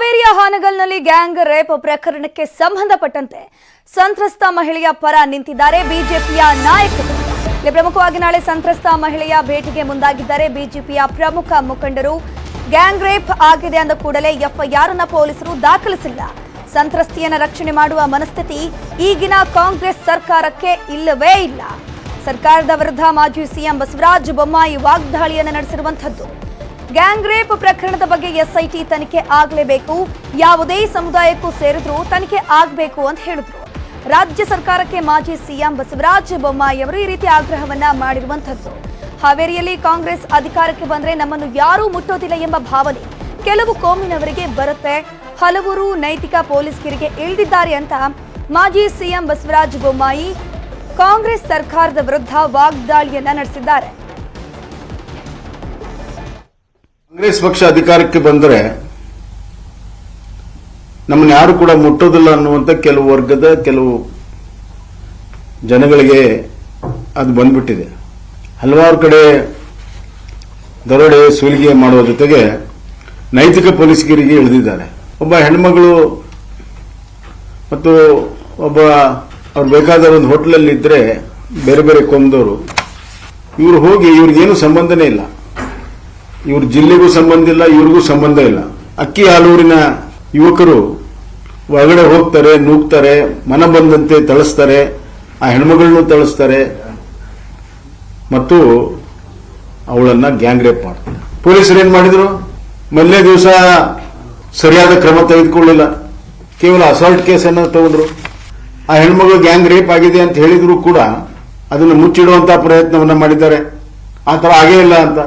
ಹಾವೇರಿಯ ಹಾನಗಲ್ನಲ್ಲಿ gang rape ಪ್ರಕರಣಕ್ಕೆ ಸಂಬಂಧಪಟ್ಟಂತೆ ಸಂತ್ರಸ್ತ ಮಹಿಳೆಯ ಪರ ನಿಂತಿದ್ದಾರೆ ಬಿಜೆಪಿಯ ನಾಯಕರು. ಇಲ್ಲಿ ಪ್ರಮುಖವಾಗಿ ನಾಳೆ ಸಂತ್ರಸ್ತ ಮಹಿಳೆಯ ಭೇಟಿಗೆ ಮುಂದಾಗಿದ್ದಾರೆ ಬಿಜೆಪಿಯ ಪ್ರಮುಖ ಮುಖಂಡರು. ಗ್ಯಾಂಗ್ ರೇಪ್ ಆಗಿದೆ ಅಂದ ಕೂಡಲೇ ಎಫ್ಐಆರ್ ಅನ್ನ ಪೊಲೀಸರು ದಾಖಲಿಸಿಲ್ಲ. ಸಂತ್ರಸ್ತಿಯನ್ನ ರಕ್ಷಣೆ ಮಾಡುವ ಮನಸ್ಥಿತಿ ಈಗಿನ ಕಾಂಗ್ರೆಸ್ ಸರ್ಕಾರಕ್ಕೆ ಇಲ್ಲವೇ ಇಲ್ಲ. ಸರ್ಕಾರದ ವಿರುದ್ಧ ಮಾಜಿ ಸಿಎಂ ಬಸವರಾಜ ಬೊಮ್ಮಾಯಿ ವಾಗ್ದಾಳಿಯನ್ನು ನಡೆಸಿರುವಂಥದ್ದು. ಗ್ಯಾಂಗ್ ರೇಪ್ ಪ್ರಕರಣದ ಬಗ್ಗೆ ಎಸ್ಐಟಿ ತನಿಖೆ ಆಗಲೇಬೇಕು. ಯಾವುದೇ ಸಮುದಾಯಕ್ಕೂ ಸೇರಿದ್ರೂ ತನಿಖೆ ಆಗಬೇಕು ಅಂತ ಹೇಳಿದ್ರು. ರಾಜ್ಯ ಸರ್ಕಾರಕ್ಕೆ ಮಾಜಿ ಸಿಎಂ ಬಸವರಾಜ ಬೊಮ್ಮಾಯಿ ಅವರು ಈ ರೀತಿ ಆಗ್ರಹವನ್ನ ಮಾಡಿರುವಂತದ್ದು ಹಾವೇರಿಯಲ್ಲಿ ಕಾಂಗ್ರೆಸ್ ಅಧಿಕಾರಕ್ಕೆ ಬಂದ್ರೆ ನಮ್ಮನ್ನು ಯಾರೂ ಮುಟ್ಟೋದಿಲ್ಲ ಎಂಬ ಭಾವನೆ ಕೆಲವು ಕೋಮಿನವರಿಗೆ ಬರುತ್ತೆ. ಹಲವರು ನೈತಿಕ ಪೊಲೀಸ್ ಗಿರಿಗೆ ಇಳಿದಿದ್ದಾರೆ ಅಂತ ಮಾಜಿ ಸಿಎಂ ಬಸವರಾಜ ಬೊಮ್ಮಾಯಿ ಕಾಂಗ್ರೆಸ್ ಸರ್ಕಾರದ ವಿರುದ್ಧ ವಾಗ್ದಾಳಿಯನ್ನ ನಡೆಸಿದ್ದಾರೆ. ಕಾಂಗ್ರೆಸ್ ಪಕ್ಷ ಅಧಿಕಾರಕ್ಕೆ ಬಂದರೆ ನಮ್ಮನ್ನು ಯಾರು ಕೂಡ ಮುಟ್ಟೋದಿಲ್ಲ ಅನ್ನುವಂಥ ಕೆಲವು ವರ್ಗದ ಕೆಲವು ಜನಗಳಿಗೆ ಅದು ಬಂದ್ಬಿಟ್ಟಿದೆ. ಹಲವಾರು ಕಡೆ ದರೋಡೆ, ಸುಲಿಗೆ ಮಾಡುವ ಜೊತೆಗೆ ನೈತಿಕ ಪೊಲೀಸ್ಗಿರಿಗೆ ಇಳಿದಿದ್ದಾರೆ. ಒಬ್ಬ ಹೆಣ್ಮಗಳು ಮತ್ತು ಒಬ್ಬ ಅವ್ರು ಬೇಕಾದ ಒಂದು ಹೋಟ್ಲಲ್ಲಿ ಇದ್ರೆ ಬೇರೆ ಬೇರೆ ಕೊಂದವರು ಇವರು ಹೋಗಿ ಇವ್ರಿಗೇನು ಸಂಬಂಧನೇ ಇಲ್ಲ. ಇವ್ರ ಜಿಲ್ಲೆಗೂ ಸಂಬಂಧ ಇಲ್ಲ, ಇವ್ರಿಗೂ ಸಂಬಂಧ ಇಲ್ಲ. ಅಕ್ಕಿ ಹಾಲೂರಿನ ಯುವಕರು ಒಳಗಡೆ ಹೋಗ್ತಾರೆ, ನೂಗ್ತಾರೆ, ಮನ ಬಂದಂತೆ ತಳಿಸ್ತಾರೆ, ಆ ಹೆಣ್ಮಗಳನ್ನೂ ತಳಿಸ್ತಾರೆ, ಮತ್ತು ಅವಳನ್ನ ಗ್ಯಾಂಗ್ ರೇಪ್ ಮಾಡ್ತಾರೆ. ಪೊಲೀಸರು ಏನ್ ಮಾಡಿದ್ರು? ಮೊನ್ನೆ ದಿವಸ ಸರಿಯಾದ ಕ್ರಮ ತೆಗೆದುಕೊಳ್ಳಿಲ್ಲ. ಕೇವಲ ಅಸಾಲ್ಟ್ ಕೇಸನ್ನು ತಗೊಂಡ್ರು. ಆ ಹೆಣ್ಮಗಳು ಗ್ಯಾಂಗ್ ರೇಪ್ ಆಗಿದೆ ಅಂತ ಹೇಳಿದ್ರು ಕೂಡ ಅದನ್ನು ಮುಚ್ಚಿಡುವಂತಹ ಪ್ರಯತ್ನವನ್ನ ಮಾಡಿದ್ದಾರೆ. ಆ ತರ ಆಗೇ ಇಲ್ಲ ಅಂತ.